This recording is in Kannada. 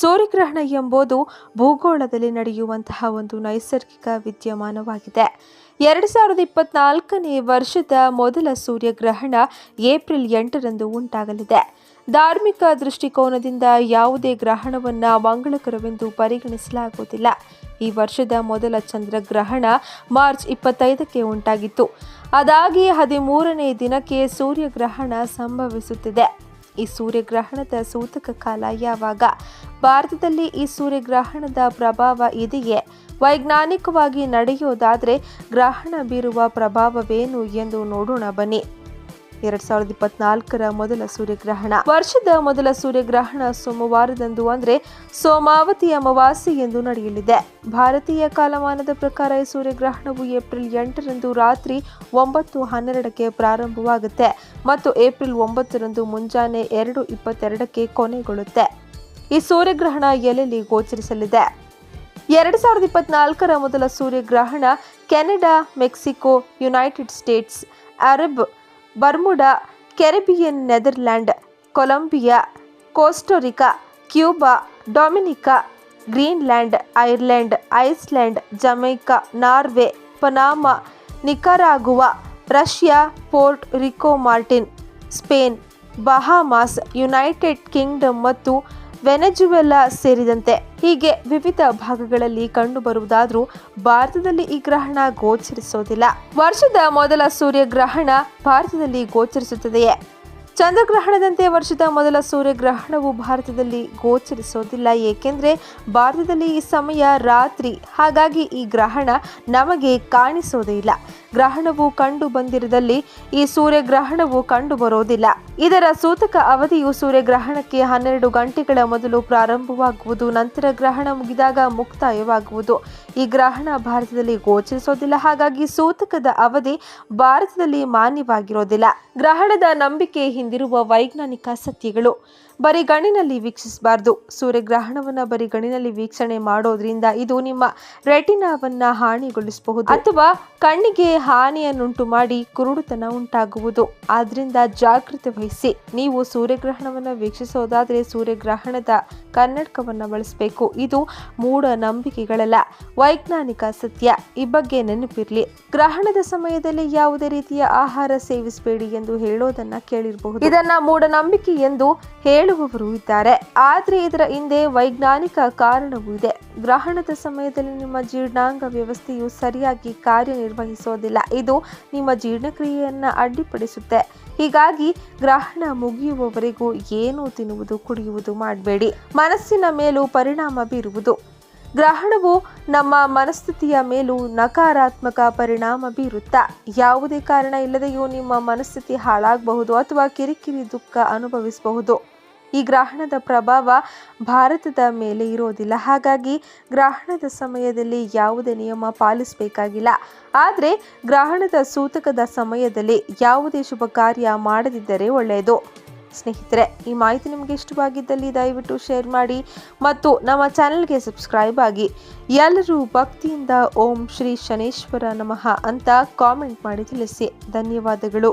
ಸೂರ್ಯಗ್ರಹಣ ಎಂಬುದು ಭೂಗೋಳದಲ್ಲಿ ನಡೆಯುವಂತಹ ಒಂದು ನೈಸರ್ಗಿಕ ವಿದ್ಯಮಾನವಾಗಿದೆ. ಎರಡು ಸಾವಿರದ ಇಪ್ಪತ್ನಾಲ್ಕನೇ ವರ್ಷದ ಮೊದಲ ಸೂರ್ಯಗ್ರಹಣ ಏಪ್ರಿಲ್ ಎಂಟರಂದು ಉಂಟಾಗಲಿದೆ. ಧಾರ್ಮಿಕ ದೃಷ್ಟಿಕೋನದಿಂದ ಯಾವುದೇ ಗ್ರಹಣವನ್ನು ಮಂಗಳಕರವೆಂದು ಪರಿಗಣಿಸಲಾಗುವುದಿಲ್ಲ. ಈ ವರ್ಷದ ಮೊದಲ ಚಂದ್ರಗ್ರಹಣ ಮಾರ್ಚ್ ಇಪ್ಪತ್ತೈದಕ್ಕೆ ಉಂಟಾಗಿತ್ತು. ಅದಾಗಿ ಹದಿಮೂರನೇ ದಿನಕ್ಕೆ ಸೂರ್ಯಗ್ರಹಣ ಸಂಭವಿಸುತ್ತಿದೆ. ಈ ಸೂರ್ಯಗ್ರಹಣದ ಸೂತಕ ಕಾಲ ಯಾವಾಗ? ಭಾರತದಲ್ಲಿ ಈ ಸೂರ್ಯಗ್ರಹಣದ ಪ್ರಭಾವ ಇದೆಯೇ? ವೈಜ್ಞಾನಿಕವಾಗಿ ನಡೆಯೋದಾದರೆ ಗ್ರಹಣ ಬೀರುವ ಪ್ರಭಾವವೇನು ಎಂದು ನೋಡೋಣ ಬನ್ನಿ. ಎರಡ್ ಸಾವಿರದ ಇಪ್ಪತ್ನಾಲ್ಕರ ಮೊದಲ ಸೂರ್ಯಗ್ರಹಣ. ವರ್ಷದ ಮೊದಲ ಸೂರ್ಯಗ್ರಹಣ ಸೋಮವಾರದಂದು ಅಂದ್ರೆ ಸೋಮಾವತಿ ಅಮಾವಾಸ್ಯೆ ಎಂದು ನಡೆಯಲಿದೆ. ಭಾರತೀಯ ಕಾಲಮಾನದ ಪ್ರಕಾರ ಈ ಸೂರ್ಯಗ್ರಹಣವು ಏಪ್ರಿಲ್ ಎಂಟರಂದು ರಾತ್ರಿ ಒಂಬತ್ತು ಹನ್ನೆರಡಕ್ಕೆ ಪ್ರಾರಂಭವಾಗುತ್ತೆ ಮತ್ತು ಏಪ್ರಿಲ್ ಒಂಬತ್ತರಂದು ಮುಂಜಾನೆ ಎರಡು ಇಪ್ಪತ್ತೆರಡಕ್ಕೆ ಕೊನೆಗೊಳ್ಳುತ್ತೆ. ಈ ಸೂರ್ಯಗ್ರಹಣ ಎಲ್ಲೆಲ್ಲಿ ಗೋಚರಿಸಲಿದೆ? ಎರಡು ಸಾವಿರದ ಇಪ್ಪತ್ನಾಲ್ಕರ ಮೊದಲ ಸೂರ್ಯಗ್ರಹಣ Canada, Mexico, United States, Arab Bermuda, Caribbean, Netherland, Colombia Costa Rica Cuba, Dominica, Greenland, Ireland Iceland Jamaica, Norway, Panama, Nicaragua, Russia, Puerto Rico Martin, Spain, Bahamas, United Kingdom ಮತ್ತು ವೆನೆಜುವೆಲಾ ಸೇರಿದಂತೆ ಹೀಗೆ ವಿವಿಧ ಭಾಗಗಳಲ್ಲಿ ಕಂಡುಬರುವುದಾದರೂ ಭಾರತದಲ್ಲಿ ಈ ಗ್ರಹಣ ಗೋಚರಿಸೋದಿಲ್ಲ ವರ್ಷದ ಮೊದಲ ಸೂರ್ಯಗ್ರಹಣ ಭಾರತದಲ್ಲಿ ಗೋಚರಿಸುತ್ತದೆಯೇ? ಚಂದ್ರಗ್ರಹಣದಂತೆ ವರ್ಷದ ಮೊದಲ ಸೂರ್ಯಗ್ರಹಣವು ಭಾರತದಲ್ಲಿ ಗೋಚರಿಸೋದಿಲ್ಲ ಏಕೆಂದರೆ ಭಾರತದಲ್ಲಿ ಈ ಸಮಯ ರಾತ್ರಿ. ಹಾಗಾಗಿ ಈ ಗ್ರಹಣ ನಮಗೆ ಕಾಣಿಸೋದೇ ಇಲ್ಲ. ಗ್ರಹಣವು ಕಂಡು ಬಂದಿರದಲ್ಲಿ ಈ ಸೂರ್ಯಗ್ರಹಣವು ಕಂಡು ಬರೋದಿಲ್ಲ ಇದರ ಸೂತಕ ಅವಧಿಯು ಸೂರ್ಯಗ್ರಹಣಕ್ಕೆ ಹನ್ನೆರಡು ಗಂಟೆಗಳ ಮೊದಲು ಪ್ರಾರಂಭವಾಗುವುದು, ನಂತರ ಗ್ರಹಣ ಮುಗಿದಾಗ ಮುಕ್ತಾಯವಾಗುವುದು. ಈ ಗ್ರಹಣ ಭಾರತದಲ್ಲಿ ಗೋಚರಿಸೋದಿಲ್ಲ ಹಾಗಾಗಿ ಸೂತಕದ ಅವಧಿ ಭಾರತದಲ್ಲಿ ಮಾನ್ಯವಾಗಿರೋದಿಲ್ಲ ಗ್ರಹಣದ ನಂಬಿಕೆ ಹಿಂದಿರುವ ವೈಜ್ಞಾನಿಕ ಸತ್ಯಗಳು. ಬರೀ ಗಣಿನಲ್ಲಿ ವೀಕ್ಷಿಸಬಾರ್ದು. ಸೂರ್ಯಗ್ರಹಣವನ್ನು ಬರೀ ಗಣಿನಲ್ಲಿ ವೀಕ್ಷಣೆ ಮಾಡೋದ್ರಿಂದ ಇದು ನಿಮ್ಮ ರೆಟಿನಾವನ್ನ ಹಾನಿಗೊಳಿಸಬಹುದು. ಅಥವಾ ಕಣ್ಣಿಗೆ ಹಾನಿಯನ್ನುಂಟು ಮಾಡಿ ಕುರುಡುತನ ಉಂಟಾಗುವುದು. ಆದ್ರಿಂದ ಜಾಗೃತಿ ವಹಿಸಿ. ನೀವು ಸೂರ್ಯಗ್ರಹಣವನ್ನು ವೀಕ್ಷಿಸೋದಾದ್ರೆ ಸೂರ್ಯಗ್ರಹಣದ ಕನ್ನಡಕವನ್ನು ಬಳಸಬೇಕು. ಇದು ಮೂಢ ನಂಬಿಕೆಗಳಲ್ಲ. ವೈಜ್ಞಾನಿಕ ಸತ್ಯ. ಈ ಬಗ್ಗೆ ನೆನಪಿರ್ಲಿ. ಗ್ರಹಣದ ಸಮಯದಲ್ಲಿ ಯಾವುದೇ ರೀತಿಯ ಆಹಾರ ಸೇವಿಸಬೇಡಿ ಎಂದು ಹೇಳೋದನ್ನ ಕೇಳಿರಬಹುದು. ಇದನ್ನ ಮೂಢನಂಬಿಕೆ ಎಂದು ಹೇಳುವವರು ಇದ್ದಾರೆ. ಆದರೆ ಇದರ ಹಿಂದೆ ವೈಜ್ಞಾನಿಕ ಕಾರಣವೂ ಇದೆ. ಗ್ರಹಣದ ಸಮಯದಲ್ಲಿ ನಿಮ್ಮ ಜೀರ್ಣಾಂಗ ವ್ಯವಸ್ಥೆಯು ಸರಿಯಾಗಿ ಕಾರ್ಯನಿರ್ವಹಿಸೋದಿಲ್ಲ. ಇದು ನಿಮ್ಮ ಜೀರ್ಣಕ್ರಿಯೆಯನ್ನ ಅಡ್ಡಿಪಡಿಸುತ್ತೆ. ಹೀಗಾಗಿ ಗ್ರಹಣ ಮುಗಿಯುವವರೆಗೂ ಏನು ತಿನ್ನುವುದು, ಕುಡಿಯುವುದು ಮಾಡಬೇಡಿ. ಮನಸ್ಸಿನ ಮೇಲೂ ಪರಿಣಾಮ ಬೀರುವುದು. ಗ್ರಹಣವು ನಮ್ಮ ಮನಸ್ಥಿತಿಯ ಮೇಲೂ ನಕಾರಾತ್ಮಕ ಪರಿಣಾಮ ಬೀರುತ್ತಾ. ಯಾವುದೇ ಕಾರಣ ಇಲ್ಲದೆಯೂ ನಿಮ್ಮ ಮನಸ್ಥಿತಿ ಹಾಳಾಗಬಹುದು ಅಥವಾ ಕಿರಿಕಿರಿ ದುಃಖ ಅನುಭವಿಸಬಹುದು. ಈ ಗ್ರಹಣದ ಪ್ರಭಾವ ಭಾರತದ ಮೇಲೆ ಇರೋದಿಲ್ಲ. ಹಾಗಾಗಿ ಗ್ರಹಣದ ಸಮಯದಲ್ಲಿ ಯಾವುದೇ ನಿಯಮ ಪಾಲಿಸಬೇಕಾಗಿಲ್ಲ. ಆದರೆ ಗ್ರಹಣದ ಸೂತಕದ ಸಮಯದಲ್ಲಿ ಯಾವುದೇ ಶುಭ ಕಾರ್ಯ ಮಾಡದಿದ್ದರೆ ಒಳ್ಳೆಯದು. ಸ್ನೇಹಿತರೆ, ಈ ಮಾಹಿತಿ ನಿಮಗೆ ಇಷ್ಟವಾಗಿದ್ದಲ್ಲಿ ದಯವಿಟ್ಟು ಶೇರ್ ಮಾಡಿ ಮತ್ತು ನಮ್ಮ ಚಾನೆಲ್ಗೆ ಸಬ್ಸ್ಕ್ರೈಬ್ ಆಗಿ ಎಲ್ಲರೂ ಭಕ್ತಿಯಿಂದ ಓಂ ಶ್ರೀ ಶನೇಶ್ವರ ನಮಃ ಅಂತ ಕಾಮೆಂಟ್ ಮಾಡಿ ತಿಳಿಸಿ. ಧನ್ಯವಾದಗಳು.